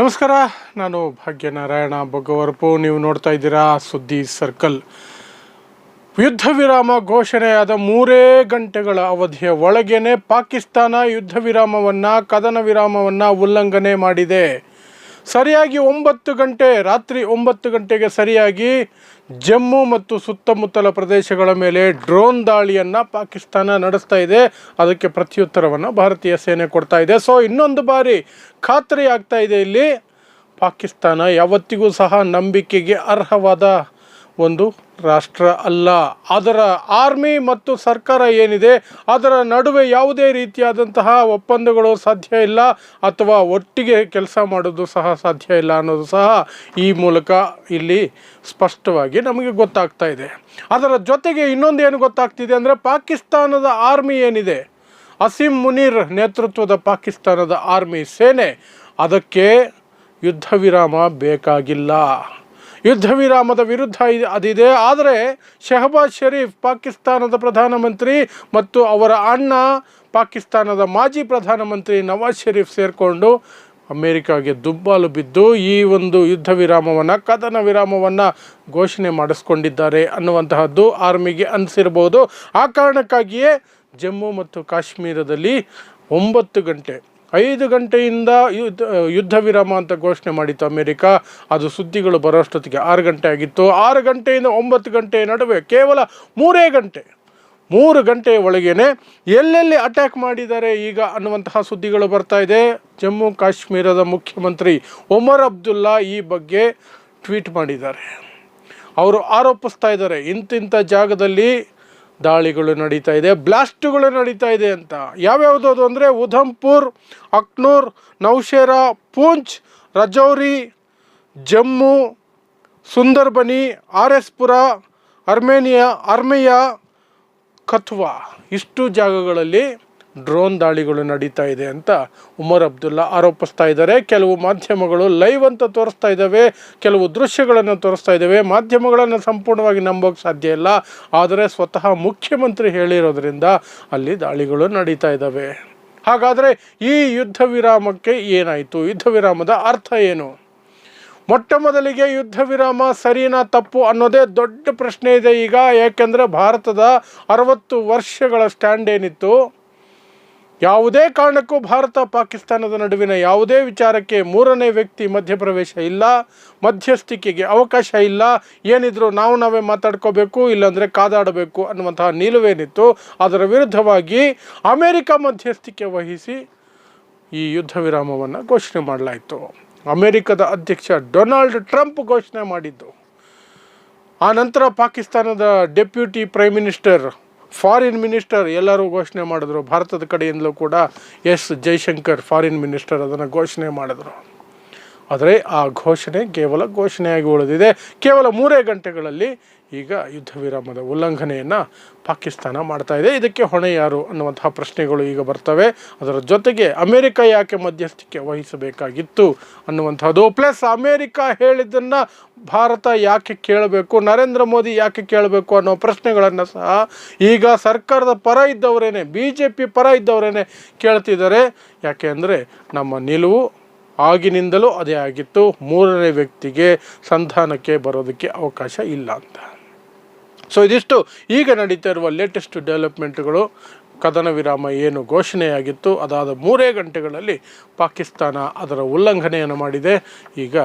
ನಮಸ್ಕಾರ, ನಾನು ಭಾಗ್ಯನಾರಾಯಣ ಬೊಗ್ಗವರಪು. ನೀವು ನೋಡ್ತಾ ಇದ್ದೀರಾ ಸುದ್ದಿ ಸರ್ಕಲ್. ಯುದ್ಧ ವಿರಾಮ ಘೋಷಣೆಯಾದ ಮೂರೇ ಗಂಟೆಗಳ ಅವಧಿಯ ಒಳಗೇನೆ ಪಾಕಿಸ್ತಾನ ಯುದ್ಧ ವಿರಾಮವನ್ನು, ಕದನ ವಿರಾಮವನ್ನು ಉಲ್ಲಂಘನೆ ಮಾಡಿದೆ. ಸರಿಯಾಗಿ ಒಂಬತ್ತು ಗಂಟೆ, ರಾತ್ರಿ ಒಂಬತ್ತು ಗಂಟೆಗೆ ಸರಿಯಾಗಿ ಜಮ್ಮು ಮತ್ತು ಸುತ್ತಮುತ್ತಲ ಪ್ರದೇಶಗಳ ಮೇಲೆ ಡ್ರೋನ್ ದಾಳಿಯನ್ನು ಪಾಕಿಸ್ತಾನ ನಡೆಸ್ತಾ ಇದೆ. ಅದಕ್ಕೆ ಪ್ರತ್ಯುತ್ತರವನ್ನು ಭಾರತೀಯ ಸೇನೆ ಕೊಡ್ತಾ ಇದೆ. ಸೊ ಇನ್ನೊಂದು ಬಾರಿ ಖಾತ್ರಿ ಆಗ್ತಾ ಇದೆ ಇಲ್ಲಿ. ಪಾಕಿಸ್ತಾನ ಯಾವತ್ತಿಗೂ ಸಹ ನಂಬಿಕೆಗೆ ಅರ್ಹವಾದ ಒಂದು ರಾಷ್ಟ್ರ ಅಲ್ಲ. ಅದರ ಆರ್ಮಿ ಮತ್ತು ಸರ್ಕಾರ ಏನಿದೆ, ಅದರ ನಡುವೆ ಯಾವುದೇ ರೀತಿಯಾದಂತಹ ಒಪ್ಪಂದಗಳು ಸಾಧ್ಯ ಇಲ್ಲ ಅಥವಾ ಒಟ್ಟಿಗೆ ಕೆಲಸ ಮಾಡೋದು ಸಹ ಸಾಧ್ಯ ಇಲ್ಲ ಅನ್ನೋದು ಸಹ ಈ ಮೂಲಕ ಇಲ್ಲಿ ಸ್ಪಷ್ಟವಾಗಿ ನಮಗೆ ಗೊತ್ತಾಗ್ತಾ ಇದೆ. ಅದರ ಜೊತೆಗೆ ಇನ್ನೊಂದು ಏನು ಗೊತ್ತಾಗ್ತಿದೆ ಅಂದರೆ ಪಾಕಿಸ್ತಾನದ ಆರ್ಮಿ ಏನಿದೆ? ಅಸೀಂ ಮುನೀರ್ ನೇತೃತ್ವದ ಪಾಕಿಸ್ತಾನದ ಆರ್ಮಿ ಸೇನೆ, ಅದಕ್ಕೆ ಯುದ್ಧ ವಿರಾಮ ಬೇಕಾಗಿಲ್ಲ. ಯುದ್ಧ ವಿರಾಮದ ವಿರುದ್ಧ ಅದಿದೆ. ಆದರೆ ಶಹಬಾಜ್ ಶರೀಫ್ ಪಾಕಿಸ್ತಾನದ ಪ್ರಧಾನಮಂತ್ರಿ ಮತ್ತು ಅವರ ಅಣ್ಣ ಪಾಕಿಸ್ತಾನದ ಮಾಜಿ ಪ್ರಧಾನಮಂತ್ರಿ ನವಾಜ್ ಶರೀಫ್ ಸೇರಿಕೊಂಡು ಅಮೇರಿಕಾಗೆ ದುಬ್ಬಾಲು ಬಿದ್ದು ಈ ಒಂದು ಯುದ್ಧ ವಿರಾಮವನ್ನು ಕದನ ವಿರಾಮವನ್ನು ಘೋಷಣೆ ಮಾಡಿಸ್ಕೊಂಡಿದ್ದಾರೆ ಅನ್ನುವಂತಹದ್ದು ಆರ್ಮಿಗೆ ಅನಿಸಿರ್ಬೋದು ಆ ಕಾರಣಕ್ಕಾಗಿಯೇ ಜಮ್ಮು ಮತ್ತು ಕಾಶ್ಮೀರದಲ್ಲಿ ಒಂಬತ್ತು ಗಂಟೆ ಐದು ಗಂಟೆಯಿಂದ ಯುದ್ಧ ಯುದ್ಧ ವಿರಾಮ ಅಂತ ಘೋಷಣೆ ಮಾಡಿತ್ತು ಅಮೆರಿಕ. ಅದು ಸುದ್ದಿಗಳು ಬರೋಷ್ಟೊತ್ತಿಗೆ ಆರು ಗಂಟೆ ಆಗಿತ್ತು. ಆರು ಗಂಟೆಯಿಂದ ಒಂಬತ್ತು ಗಂಟೆ ನಡುವೆ ಕೇವಲ ಮೂರೇ ಗಂಟೆ, ಮೂರು ಗಂಟೆಯ ಒಳಗೇನೆ ಎಲ್ಲೆಲ್ಲಿ ಅಟ್ಯಾಕ್ ಮಾಡಿದ್ದಾರೆ ಈಗ ಅನ್ನುವಂತಹ ಸುದ್ದಿಗಳು ಬರ್ತಾ ಇದೆ. ಜಮ್ಮು ಕಾಶ್ಮೀರದ ಮುಖ್ಯಮಂತ್ರಿ ಒಮರ್ ಅಬ್ದುಲ್ಲಾ ಈ ಬಗ್ಗೆ ಟ್ವೀಟ್ ಮಾಡಿದ್ದಾರೆ. ಅವರು ಆರೋಪಿಸ್ತಾ ಇದ್ದಾರೆ. ಇಂತಿಂಥ ಜಾಗದಲ್ಲಿ ದಾಳಿಗಳು ನಡೀತಾ ಇದೆ, ಬ್ಲಾಸ್ಟ್ಗಳು ನಡೀತಾ ಇದೆ ಅಂತ. ಯಾವ್ಯಾವುದು ಅದು ಅಂದರೆ Udhampur, Akhnoor, Nowshera, Poonch, Rajouri, Jammu, Sunderbani R S Pura Armenia, ಅರ್ಮೇಯಾ, Kathua. ಇಷ್ಟು ಜಾಗಗಳಲ್ಲಿ ಡ್ರೋನ್ ದಾಳಿಗಳು ನಡೀತಾ ಇದೆ ಅಂತ ಉಮರ್ ಅಬ್ದುಲ್ಲಾ ಆರೋಪಿಸ್ತಾ ಇದ್ದಾರೆ. ಕೆಲವು ಮಾಧ್ಯಮಗಳು ಲೈವ್ ಅಂತ ತೋರಿಸ್ತಾ ಇದ್ದಾವೆ, ಕೆಲವು ದೃಶ್ಯಗಳನ್ನು ತೋರಿಸ್ತಾ ಇದ್ದಾವೆ. ಮಾಧ್ಯಮಗಳನ್ನು ಸಂಪೂರ್ಣವಾಗಿ ನಂಬೋಕೆ ಸಾಧ್ಯ ಇಲ್ಲ. ಆದರೆ ಸ್ವತಃ ಮುಖ್ಯಮಂತ್ರಿ ಹೇಳಿರೋದ್ರಿಂದ ಅಲ್ಲಿ ದಾಳಿಗಳು ನಡೀತಾ ಇದ್ದಾವೆ. ಹಾಗಾದರೆ ಈ ಯುದ್ಧ ವಿರಾಮಕ್ಕೆ ಏನಾಯಿತು? ಯುದ್ಧ ವಿರಾಮದ ಅರ್ಥ ಏನು? ಮೊಟ್ಟ ಮೊದಲಿಗೆ ಯುದ್ಧ ವಿರಾಮ ಸರಿನಾ ತಪ್ಪು ಅನ್ನೋದೇ ದೊಡ್ಡ ಪ್ರಶ್ನೆ ಇದೆ ಈಗ. ಯಾಕೆಂದರೆ ಭಾರತದ ಅರವತ್ತು ವರ್ಷಗಳ ಸ್ಟ್ಯಾಂಡ್ ಏನಿತ್ತು? ಯಾವುದೇ ಕಾರಣಕ್ಕೂ ಭಾರತ ಪಾಕಿಸ್ತಾನದ ನಡುವಿನ ಯಾವುದೇ ವಿಚಾರಕ್ಕೆ ಮೂರನೇ ವ್ಯಕ್ತಿ ಮಧ್ಯಪ್ರವೇಶ ಇಲ್ಲ, ಮಧ್ಯಸ್ಥಿಕೆಗೆ ಅವಕಾಶ ಇಲ್ಲ. ಏನಿದ್ರು ನಾವು ನಾವೇ ಮಾತಾಡ್ಕೋಬೇಕು, ಇಲ್ಲಾಂದರೆ ಕಾದಾಡಬೇಕು ಅನ್ನುವಂತಹ ನಿಲುವೇನಿತ್ತು. ಅದರ ವಿರುದ್ಧವಾಗಿ ಅಮೇರಿಕ ಮಧ್ಯಸ್ಥಿಕೆ ವಹಿಸಿ ಈ ಯುದ್ಧ ವಿರಾಮವನ್ನು ಘೋಷಣೆ ಮಾಡಲಾಯಿತು. ಅಮೆರಿಕದ ಅಧ್ಯಕ್ಷ ಡೊನಾಲ್ಡ್ ಟ್ರಂಪ್ ಘೋಷಣೆ ಮಾಡಿದ್ದು. ಆ ನಂತರ ಪಾಕಿಸ್ತಾನದ deputy prime minister foreign minister ಎಲ್ಲರೂ ಘೋಷಣೆ ಮಾಡಿದ್ರು. ಭಾರತದ ಕಡೆಯಿಂದಲೂ ಕೂಡ ಎಸ್ ಜೈಶಂಕರ್ ಫಾರಿನ್ ಮಿನಿಸ್ಟರ್ ಅದನ್ನು ಘೋಷಣೆ ಮಾಡಿದ್ರು. ಆದರೆ ಆ ಘೋಷಣೆ ಕೇವಲ ಘೋಷಣೆಯಾಗಿ ಉಳಿದಿದೆ. ಕೇವಲ ಮೂರೇ ಗಂಟೆಗಳಲ್ಲಿ ಈಗ ಯುದ್ಧ ವಿರಾಮದ ಉಲ್ಲಂಘನೆಯನ್ನು ಪಾಕಿಸ್ತಾನ ಮಾಡ್ತಾ ಇದೆ. ಇದಕ್ಕೆ ಹೊಣೆ ಯಾರು ಅನ್ನುವಂತಹ ಪ್ರಶ್ನೆಗಳು ಈಗ ಬರ್ತವೆ. ಅದರ ಜೊತೆಗೆ ಅಮೆರಿಕ ಯಾಕೆ ಮಧ್ಯಸ್ಥಿಕೆ ವಹಿಸಬೇಕಾಗಿತ್ತು ಅನ್ನುವಂಥದ್ದು. ಪ್ಲಸ್ ಅಮೇರಿಕ ಹೇಳಿದ್ದನ್ನು ಭಾರತ ಯಾಕೆ ಕೇಳಬೇಕು, ನರೇಂದ್ರ ಮೋದಿ ಯಾಕೆ ಕೇಳಬೇಕು ಅನ್ನೋ ಪ್ರಶ್ನೆಗಳನ್ನು ಸಹ ಈಗ ಸರ್ಕಾರದ ಪರ ಇದ್ದವರೇನೆ ಬಿ ಜೆ ಪಿ ಪರ ಇದ್ದವರೇನೆ ಕೇಳ್ತಿದ್ದಾರೆ. ಯಾಕೆ ಅಂದರೆ ನಮ್ಮ ನಿಲುವು ಆಗಿನಿಂದಲೂ ಅದೇ ಆಗಿತ್ತು. ಮೂರನೇ ವ್ಯಕ್ತಿಗೆ ಸಂಧಾನಕ್ಕೆ ಬರೋದಕ್ಕೆ ಅವಕಾಶ ಇಲ್ಲ ಅಂತ. ಸೊ ಇದಿಷ್ಟು ಈಗ ನಡೀತಾ ಇರುವ ಲೇಟೆಸ್ಟ್ ಡೆವಲಪ್ಮೆಂಟ್ಗಳು ಕದನ ವಿರಾಮ ಏನು ಘೋಷಣೆಯಾಗಿತ್ತು, ಅದಾದ ಮೂರೇ ಗಂಟೆಗಳಲ್ಲಿ ಪಾಕಿಸ್ತಾನ ಅದರ ಉಲ್ಲಂಘನೆಯನ್ನು ಮಾಡಿದೆ. ಈಗ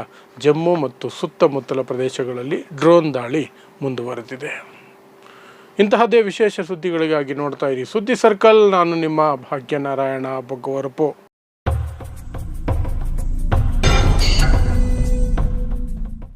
ಜಮ್ಮು ಮತ್ತು ಸುತ್ತಮುತ್ತಲ ಪ್ರದೇಶಗಳಲ್ಲಿ ಡ್ರೋನ್ ದಾಳಿ ಮುಂದುವರೆದಿದೆ. ಇಂತಹದೇ ವಿಶೇಷ ಸುದ್ದಿಗಳಿಗಾಗಿ ನೋಡ್ತಾ ಇರಿ ಸುದ್ದಿ ಸರ್ಕಲ್. ನಾನು ನಿಮ್ಮ ಭಾಗ್ಯನಾರಾಯಣ ಬೊಗ್ಗವರಪು.